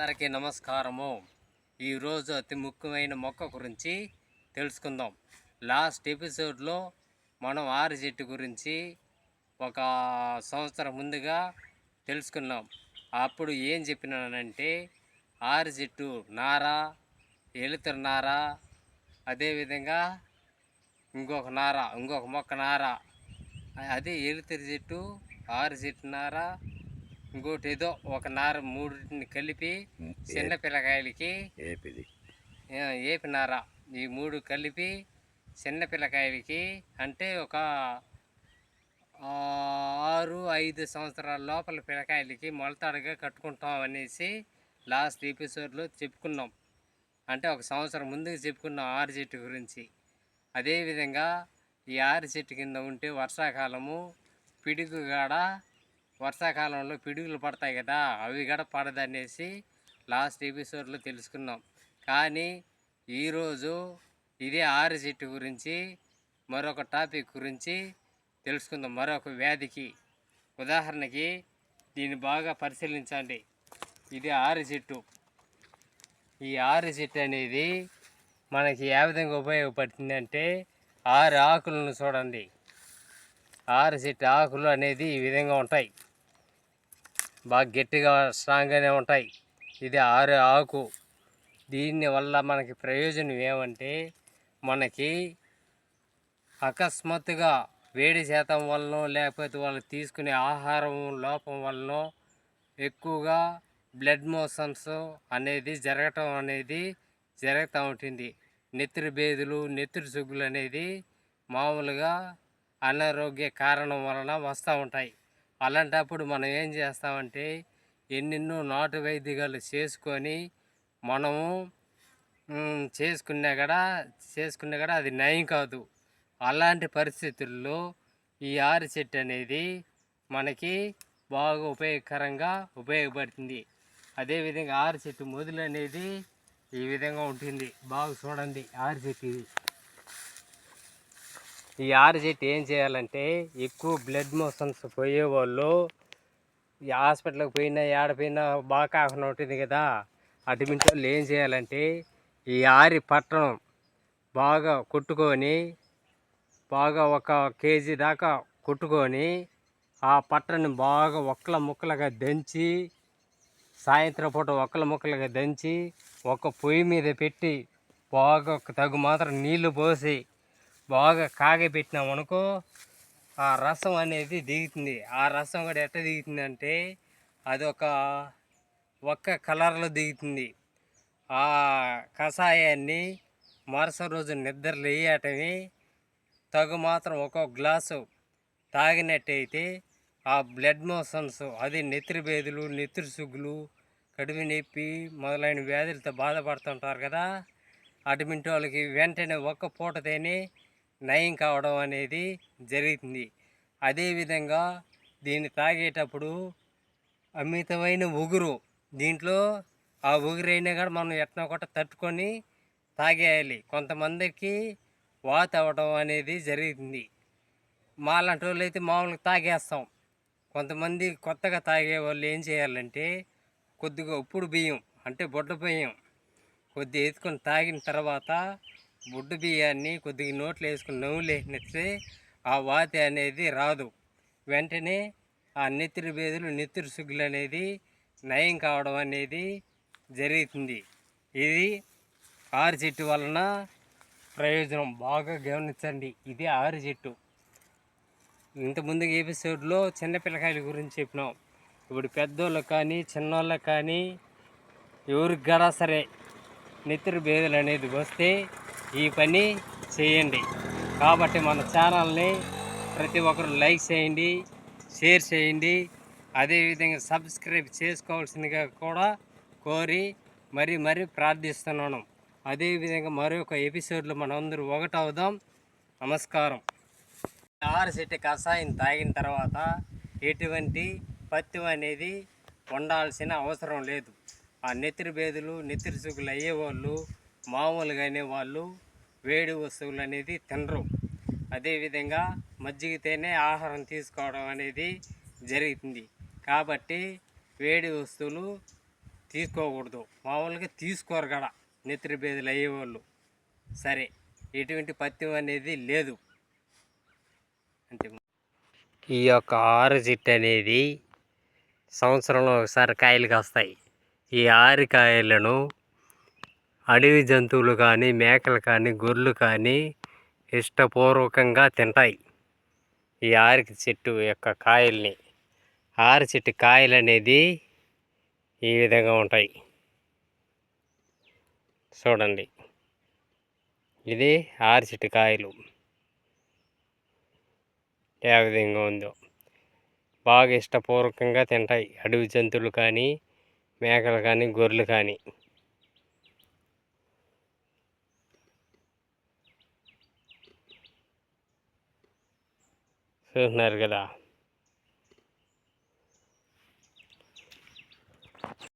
అందరికీ నమస్కారము. ఈరోజు అతి ముఖ్యమైన మొక్క గురించి తెలుసుకుందాం. లాస్ట్ ఎపిసోడ్లో మనం ఆరు చెట్టు గురించి ఒక సంవత్సరం ముందుగా తెలుసుకున్నాం. అప్పుడు ఏం చెప్పినానంటే ఆరు చెట్టు నార ఎలుతురు నార అదేవిధంగా ఇంకొక నార ఇంకొక మొక్క నార. అది ఎలుతురు చెట్టు ఆరు చెట్టు నార ఇంకోటి ఏదో ఒక నార మూడింటిని కలిపి చిన్న పిల్లకాయలకి ఏపిది. ఏపి నార. ఈ మూడు కలిపి చిన్న పిల్లకాయలకి అంటే ఒక ఆరు ఐదు సంవత్సరాల లోపల పిల్లకాయలకి మొలతాడుగా కట్టుకుంటాం అనేసి లాస్ట్ ఎపిసోడ్లో చెప్పుకున్నాం. అంటే ఒక సంవత్సరం ముందుకు చెప్పుకున్నాం ఆరు చెట్టు గురించి. అదేవిధంగా ఈ ఆరు చెట్టు కింద ఉంటే వర్షాకాలము పిడుగు కాడ వర్షాకాలంలో పిడుగులు పడతాయి కదా అవి కూడా పడదనేసి లాస్ట్ ఎపిసోడ్లో తెలుసుకున్నాం. కానీ ఈరోజు ఇదే ఆరు చెట్టు గురించి మరొక టాపిక్ గురించి తెలుసుకుందాం. మరొక వ్యాధికి. ఉదాహరణకి దీన్ని బాగా పరిశీలించండి. ఇది ఆరు చెట్టు. ఈ ఆరు చెట్టు అనేది మనకి ఏ విధంగా ఉపయోగపడుతుంది అంటే ఆరు ఆకులను చూడండి. ఆరు చెట్టు ఆకులు అనేది ఈ విధంగా ఉంటాయి. బాగా గట్టిగా స్ట్రాంగ్గానే ఉంటాయి. ఇది ఆరు ఆకు. దీనివల్ల మనకి ప్రయోజనం ఏమంటే మనకి అకస్మాత్తుగా వేడి శాతం వలన లేకపోతే వాళ్ళు తీసుకునే ఆహారం లోపం వలనో ఎక్కువగా బ్లడ్ మోషన్స్ అనేది జరగటం అనేది జరుగుతూ ఉంటుంది. నెత్తిరి బేదులు నెత్తిరి సుగ్గులు అనేది మామూలుగా అనారోగ్య కారణం వలన వస్తూ ఉంటాయి. అలాంటప్పుడు మనం ఏం చేస్తామంటే ఎన్నెన్నో నాటు వైద్యాలు చేసుకొని మనము మ్, చేసుకున్నా కూడా చేసుకున్నా కూడా అది నయం కాదు. అలాంటి పరిస్థితుల్లో ఈ ఆరు చెట్టు అనేది మనకి బాగా ఉపయోగకరంగా ఉపయోగపడుతుంది. అదేవిధంగా ఆరు చెట్టు మొదలు అనేది ఈ విధంగా ఉంటుంది. బాగా చూడండి ఆరు చెట్టు ఇది. ఈ ఆర్జిట్ చెట్టు ఏం చేయాలంటే ఎక్కువ బ్లడ్ మోషన్స్ పోయేవాళ్ళు ఈ హాస్పిటల్కి పోయినా ఏడపోయినా బాగా కాకుండా ఉంటుంది కదా. అటువంటి వాళ్ళు ఏం చేయాలంటే ఈ ఆరి పట్టణం బాగా కొట్టుకొని బాగా ఒక కేజీ దాకా కొట్టుకొని ఆ పట్టని బాగా ఒక్కల ముక్కలుగా దంచి సాయంత్రం పూట ఒక్కల ముక్కలుగా దంచి ఒక పొయ్యి మీద పెట్టి బాగా ఒక తగు మాత్రం నీళ్ళు పోసి బాగా కాగబెట్టినామనుకో ఆ రసం అనేది దిగుతుంది. ఆ రసం కూడా ఎట్ట దిగుతుంది అంటే అది ఒక ఒక్క కలర్లో దిగుతుంది. ఆ కషాయాన్ని మరుసటి రోజు నిద్ర లేయటమే తగు మాత్రం ఒక్కొక్క గ్లాసు తాగినట్టయితే ఆ బ్లడ్ మోషన్స్ అది నెత్తిరి బేదులు నెత్తిరి సుగ్గులు కడుపు నొప్పి మొదలైన వ్యాధులతో బాధపడుతుంటారు కదా. అటువంటి వాళ్ళకి వెంటనే ఒక్క పూట తేనే నయం కావడం అనేది జరుగుతుంది. అదేవిధంగా దీన్ని తాగేటప్పుడు అమితమైన ఉగురు దీంట్లో ఆ ఉగురైనా కూడా మనం ఎట్లా ఒకట తట్టుకొని తాగేయాలి. కొంతమందికి వాత అవ్వడం అనేది జరుగుతుంది. మాలాంటి వాళ్ళు అయితే మామూలుగా తాగేస్తాం. కొంతమంది కొత్తగా తాగే వాళ్ళు ఏం చేయాలంటే కొద్దిగా ఉప్పుడు బియ్యం అంటే బొడ్డ బియ్యం కొద్దిగా ఎత్తుకొని తాగిన తర్వాత బొడ్డు బియ్యాన్ని కొద్దిగా నోట్లో వేసుకుని నవ్వులు ఆ వాత అనేది రాదు. వెంటనే ఆ నెత్తిరి బేదులు నెత్తిరి సుగ్గులు అనేది నయం కావడం అనేది జరుగుతుంది. ఇది ఆరు చెట్టు వలన ప్రయోజనం. బాగా గమనించండి ఇది ఆరు చెట్టు. ఇంతకుముందు ఎపిసోడ్లో చిన్నపిల్లకాయల గురించి చెప్పినాం. ఇప్పుడు పెద్దోళ్ళకి కానీ చిన్నోళ్ళకి కానీ ఎవరికి కూడా సరే నెత్తిరి బేదలు అనేది వస్తే ఈ పని చేయండి. కాబట్టి మన ఛానల్ని ప్రతి ఒక్కరు లైక్ చేయండి షేర్ చేయండి. అదేవిధంగా సబ్స్క్రైబ్ చేసుకోవాల్సిందిగా కూడా కోరి మరి మరి ప్రార్థిస్తున్నాను. అదేవిధంగా మరొక ఎపిసోడ్లో మనందరూ ఒకటవుదాం. నమస్కారం. ఆరు చెట్టు కషాయం తాగిన తర్వాత ఎటువంటి పత్యం అనేది ఉండాల్సిన అవసరం లేదు. ఆ నెత్తిరి బేదులు నెత్తిరి సుగులు అయ్యేవాళ్ళు మామూలుగానే వాళ్ళు వేడి వస్తువులు అనేది తినరు. అదేవిధంగా మజ్జిగితేనే ఆహారం తీసుకోవడం అనేది జరుగుతుంది. కాబట్టి వేడి వస్తువులు తీసుకోకూడదు. మామూలుగా తీసుకోరు కదా నెత్తిరి బేదలు అయ్యేవాళ్ళు. సరే ఎటువంటి పత్యం అనేది లేదు. అంతే. ఈ యొక్క ఆరు అనేది సంవత్సరంలో ఒకసారి కాయలు కాస్తాయి. ఈ ఆరు కాయలను అడవి జంతువులు కానీ మేకలు కానీ గొర్రెలు కానీ ఇష్టపూర్వకంగా తింటాయి. ఈ ఆరికి చెట్టు యొక్క కాయల్ని ఆరి చెట్టు కాయలు అనేది ఈ విధంగా ఉంటాయి. చూడండి. ఇది ఆరి చెట్టు కాయలు. ఏ విధంగా ఉందో. బాగా ఇష్టపూర్వకంగా తింటాయి. అడవి జంతువులు కానీ మేకలు కానీ గొర్రెలు కానీ. చూస్తున్నారు కదా